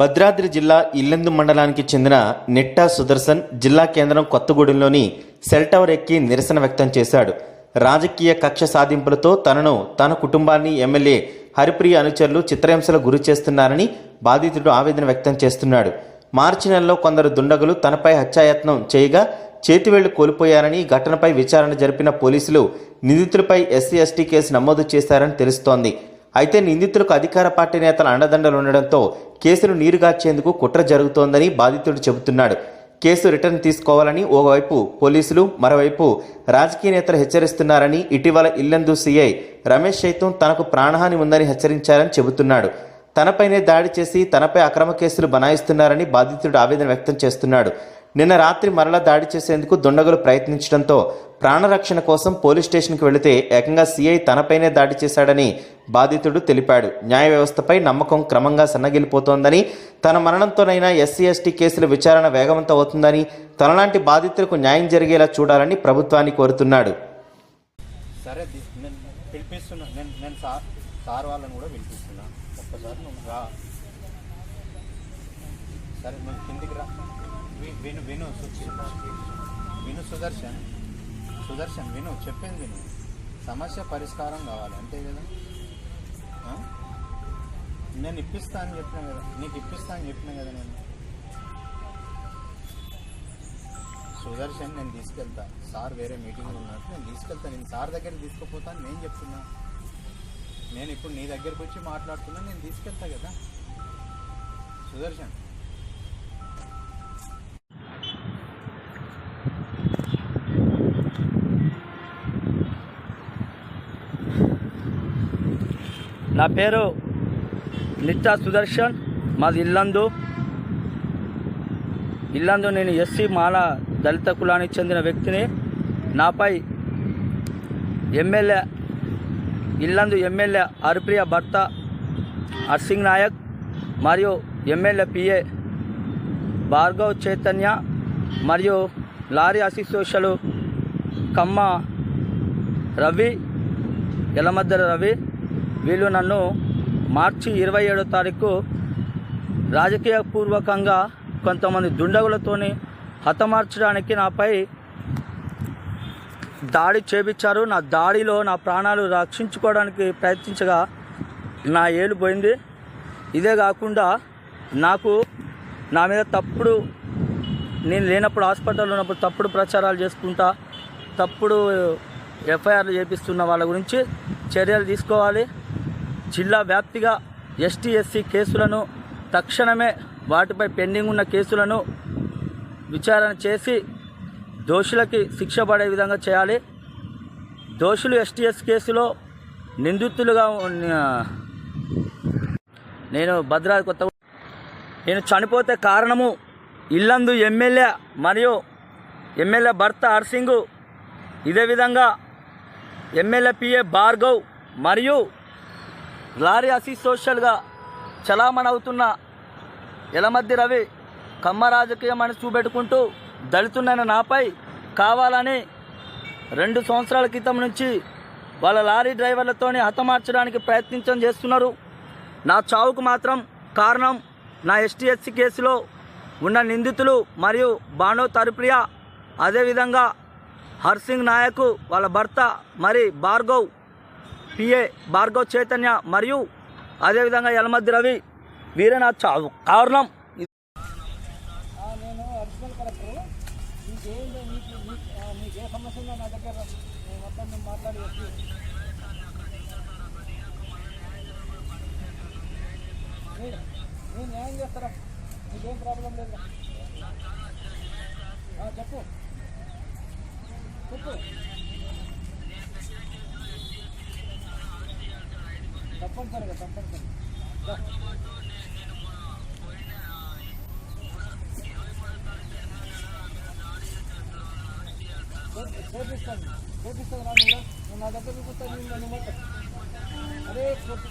భద్రాద్రి జిల్లా ఇల్లెందు మండలానికి చెందిన నిట్టా సుదర్శన్ జిల్లా కేంద్రం కొత్తగూడెంలోని సెల్ టవర్ ఎక్కి నిరసన వ్యక్తం చేశాడు. రాజకీయ కక్ష సాధింపులతో తనను తన కుటుంబాన్ని ఎమ్మెల్యే హరిప్రియ అనుచరులు చిత్రహింసలకు గురి చేస్తున్నారని బాధితుడు ఆవేదన వ్యక్తం చేస్తున్నాడు. మార్చి నెలలో కొందరు దుండగులు తనపై హత్యాయత్నం చేయగా చేతివేళ్ళు కోల్పోయారని ఘటనపై విచారణ జరిపిన పోలీసులు నిందితులపై ఎస్సీ ఎస్టీ కేసు నమోదు చేశారని తెలుస్తోంది. అయితే నిందితులకు అధికార పార్టీ నేతల అండదండలు ఉండడంతో కేసును నీరుగార్చేందుకు కుట్ర జరుగుతోందని బాధితుడు చెబుతున్నాడు. కేసు రిటర్న్ తీసుకోవాలని ఓవైపు పోలీసులు మరోవైపు రాజకీయ నేతలు హెచ్చరిస్తున్నారని ఇటీవల ఇల్లందు సీఐ రమేష్ సైతం తనకు ప్రాణహాని ఉందని హెచ్చరించారని చెబుతున్నాడు. తనపైనే దాడి చేసి తనపై అక్రమ కేసులు బనాయిస్తున్నారని బాధితుడు ఆవేదన వ్యక్తం చేస్తున్నాడు. నిన్న రాత్రి మరలా దాడి చేసేందుకు దుండగులు ప్రయత్నించడంతో ప్రాణరక్షణ కోసం పోలీస్ స్టేషన్కి వెళితే ఏకంగా సీఐ తనపైనే దాడి చేశాడని బాధితుడు తెలిపాడు. న్యాయ వ్యవస్థపై నమ్మకం క్రమంగా సన్నగిలిపోతోందని తన మరణంతోనైనా ఎస్సీ ఎస్టీ కేసుల విచారణ వేగవంతం అవుతుందని తనలాంటి బాధితులకు న్యాయం జరిగేలా చూడాలని ప్రభుత్వాన్ని కోరుతున్నాడు. సరే నేను పిలిపిస్తున్నా. నేను నేను సార్ సార్ వాళ్ళని కూడా పిలిపిస్తున్నా. ఒక్కసారి నువ్వు రా. సరే నువ్వు కిందికి రా. విను విను సు- విను సుదర్శన్. సుదర్శన్ విను చెప్పింది విను. సమస్య పరిష్కారం కావాలి అంతే కదా? నేను ఇప్పిస్తా అని చెప్పిన కదా నీకు ఇప్పిస్తా అని చెప్పిన కదా నేను? సుదర్శన్ నేను తీసుకెళ్తా. సార్ వేరే మీటింగ్లో ఉన్నట్టు నేను తీసుకెళ్తా. నేను సార్ దగ్గర తీసుకుపోతాను నేను చెప్తున్నా. నేను ఇప్పుడు నీ దగ్గరకు వచ్చి మాట్లాడుతున్నా నేను తీసుకెళ్తా కదా? సుదర్శన్. నా పేరు నిత్యా సుదర్శన్. మాది ఇల్లందు. ఇల్లందు నేను ఎస్సీ మాల దళిత కులానికి చెందిన వ్యక్తిని. నాపై ఎమ్మెల్యే ఇల్లందు ఎమ్మెల్యే హరిప్రియ భర్త హర్సింగ్ నాయక్ మరియు ఎమ్మెల్యే పిఏ భార్గవ్ చైతన్య మరియు లారీ అసోసియేషలు కమ్మ రవి ఎలమద్దర రవి వీళ్ళు నన్ను మార్చి ఇరవై ఏడో తారీఖు రాజకీయ పూర్వకంగా కొంతమంది దుండగులతోని హతమార్చడానికి నాపై దాడి చేపించారు. నా దాడిలో నా ప్రాణాలు రక్షించుకోవడానికి ప్రయత్నించగా నా ఏలు పోయింది. ఇదే కాకుండా నాకు నా మీద తప్పుడు నేను లేనప్పుడు హాస్పిటల్లో ఉన్నప్పుడు తప్పుడు ప్రచారాలు చేసుకుంటా తప్పుడు ఎఫ్ఐఆర్లు చేపిస్తున్న వాళ్ళ గురించి చర్యలు తీసుకోవాలి. జిల్లా వ్యాప్తిగా ఎస్టీ ఎస్సీ కేసులను తక్షణమే వాటిపై పెండింగ్ ఉన్న కేసులను విచారణ చేసి దోషులకి శిక్ష పడే విధంగా చేయాలి. దోషులు ఎస్టీఎస్ కేసులో నిందితులుగా ఉన్న నేను భద్రాద్రి కొత్త నేను చనిపోతే కారణము ఇల్లందు ఎమ్మెల్యే మరియు ఎమ్మెల్యే భర్త హర్సింగు. ఇదే విధంగా ఎమ్మెల్యే పిఏ భార్గవ్ మరియు లారీ అసీ సోషల్గా చలామణవుతున్న ఎలమద్ది రవి కమ్మ రాజకీయం అని చూపెట్టుకుంటూ దళితున్న నాపై కావాలని రెండు సంవత్సరాల క్రితం నుంచి వాళ్ళ లారీ డ్రైవర్లతోనే హతమార్చడానికి ప్రయత్నించడం చేస్తున్నారు. నా చావుకు మాత్రం కారణం నా ఎస్టీ ఎస్సీ కేసులో ఉన్న నిందితులు మరియు బానో తరుప్రియ. అదేవిధంగా హర్సింగ్ నాయక్ వాళ్ళ భర్త మరి భార్గవ్ పిఏ భార్గవ్ చైతన్య మరియు అదేవిధంగా యలమద్ది రవి వీరే నా చావు కారణం నేను అడిషనల్ కలెక్టర్. మీకు ఏం మీకు మీకు ఏ సమస్య ఉందో నా దగ్గర మొత్తం నేను మాట్లాడి వచ్చి నేను నేను న్యాయం చేస్తారా? మీకేం ప్రాబ్లం లేదు. చెప్పు. చెప్పు. తప్పనిసరిగా తప్పనిసరిగా రా. చేపిస్తాను చేపిస్తాను రా నా దగ్గర చూపిస్తాను నేను నన్ను అరే కొట్టు.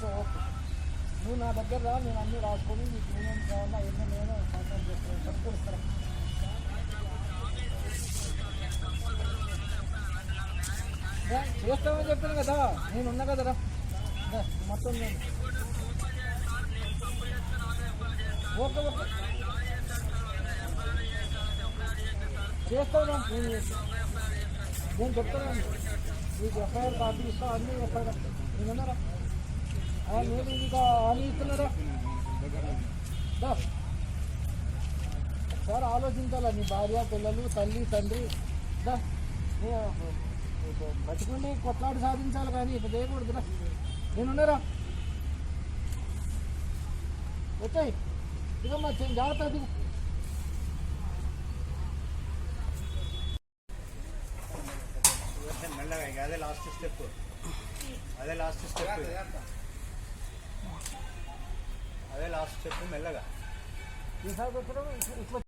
సో నువ్వు నా దగ్గర రా నేను అన్నీ రాసుకొని నీకు ఏమేమి కావాలా ఎన్నో నేను కాంటాక్ట్ చేస్తాను. చెప్పుకొస్తాను రా, చేస్తామని చెప్పాను కదా నేను ఉన్నా కదరా రా, మొత్తం నేను. Okay okay. చేస్తాను నేను నేను చెప్తాను. నీకు ఎఫ్ఐఆర్ కాపీ ఇస్తా అన్నీ ఎఫ్ఐఆర్ నేను సార్ ఇంకా ఒకసారి ఆలోచించాలా నీ భార్య పిల్లలు తల్లి తండ్రి? దా. బతికుండి కొట్లాడి సాధించాలి కానీ ఇప్పుడు చేయకూడదురా నేనున్నారా? వచ్చాయి. ఇదమ్మా చే- జాగ్రత్త దిగు. మెల్లగా అదే లాస్ట్ స్టెప్ అదే లాస్ట్ స్టెప్ అదే లాస్ట్ స్టెప్ మెల్లగా ఈసారి వచ్చిన ఇట్లా